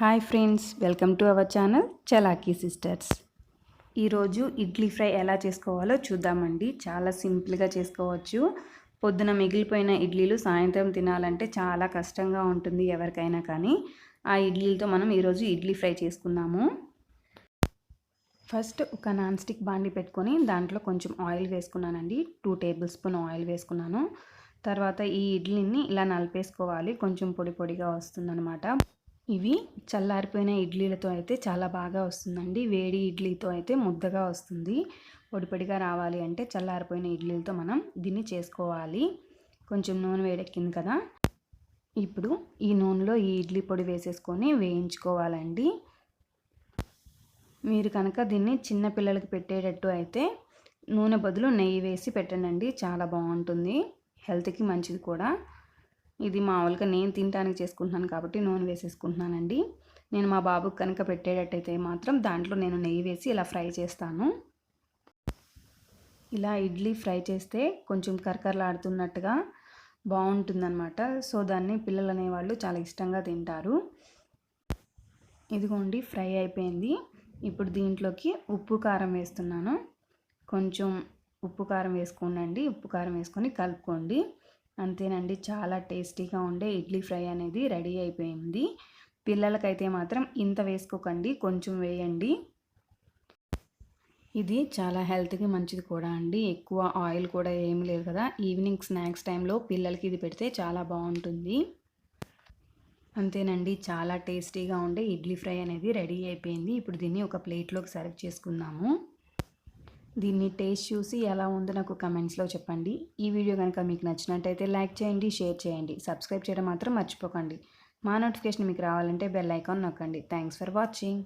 Hi friends welcome to our channel చలాకీ sisters ఈరోజు idli fry ఎలా చేసుకోవాలో చూద్దామండి. చాలా సింపుల్గా చేసుకోవచ్చు. పొద్దున మిగిలిపోయిన ఇడ్లీలు సాయంత్రం తినాలంటే చాలా కష్టంగా ఉంటుంది ఎవరికైనా కానీ. ఆ ఇడ్లీలతో మనం ఈరోజు ఇడ్లీ ఫ్రై చేసుకుందాము. ఫస్ట్ ఒక నాన్ స్టిక్ బాండి పెట్టుకొని దాంట్లో కొంచెం ఆయిల్ వేసుకున్నానండి. టూ టేబుల్ స్పూన్ ఆయిల్ వేసుకున్నాను. తర్వాత ఈ ఇడ్లీని ఇలా నలిపేసుకోవాలి. కొంచెం పొడి పొడిగా వస్తుందన్నమాట. ఇవి చల్లారిపోయిన ఇడ్లీలతో అయితే చాలా బాగా వస్తుందండి. వేడి ఇడ్లీతో అయితే ముద్దగా వస్తుంది. పొడిపొడిగా రావాలి అంటే చల్లారిపోయిన ఇడ్లీలతో మనం దీన్ని చేసుకోవాలి. కొంచెం నూనె వేడెక్కింది కదా. ఇప్పుడు ఈ నూనెలో ఈ ఇడ్లీ పొడి వేసేసుకొని వేయించుకోవాలండి. మీరు కనుక దీన్ని చిన్నపిల్లలకి పెట్టేటట్టు అయితే నూనె బదులు నెయ్యి వేసి పెట్టండి చాలా బాగుంటుంది. హెల్త్కి మంచిది కూడా. ఇది మామూలుగా నేను తినడానికి చేసుకుంటున్నాను కాబట్టి నూనె వేసేసుకుంటున్నానండి. నేను మా బాబుకి కనుక పెట్టేటట్టయితే మాత్రం దాంట్లో నేను నెయ్యి వేసి ఇలా ఫ్రై చేస్తాను. ఇలా ఇడ్లీ ఫ్రై చేస్తే కొంచెం కరకరలాడుతున్నట్టుగా బాగుంటుందన్నమాట. సో దాన్ని పిల్లలు అనేవాళ్ళు చాలా ఇష్టంగా తింటారు. ఇదిగోండి ఫ్రై అయిపోయింది. ఇప్పుడు దీంట్లోకి ఉప్పు కారం వేస్తున్నాను. కొంచెం ఉప్పు కారం వేసుకోండి ఉప్పు కారం వేసుకొని కలుపుకోండి. అంతేనండి. చాలా టేస్టీగా ఉండే ఇడ్లీ ఫ్రై అనేది రెడీ అయిపోయింది. పిల్లలకైతే మాత్రం ఇంత వేసుకోకండి కొంచెం వేయండి. ఇది చాలా హెల్త్కి మంచిది కూడా అండి. ఎక్కువ ఆయిల్ కూడా ఏమి లేదు కదా. ఈవినింగ్ స్నాక్స్ టైంలో పిల్లలకి ఇది పెడితే చాలా బాగుంటుంది. అంతేనండి. చాలా టేస్టీగా ఉండే ఇడ్లీ ఫ్రై అనేది రెడీ అయిపోయింది. ఇప్పుడు దీన్ని ఒక ప్లేట్లోకి సర్వ్ చేసుకుందాము. దీన్ని టేస్ట్ చూసి ఎలా ఉందో నాకు కమెంట్స్లో చెప్పండి. ఈ వీడియో కనుక మీకు నచ్చినట్టయితే లైక్ చేయండి షేర్ చేయండి. సబ్స్క్రైబ్ చేయడం మాత్రం మర్చిపోకండి. మా నోటిఫికేషన్ మీకు రావాలంటే బెల్ ఐకాన్ నొక్కండి. Thanks for watching.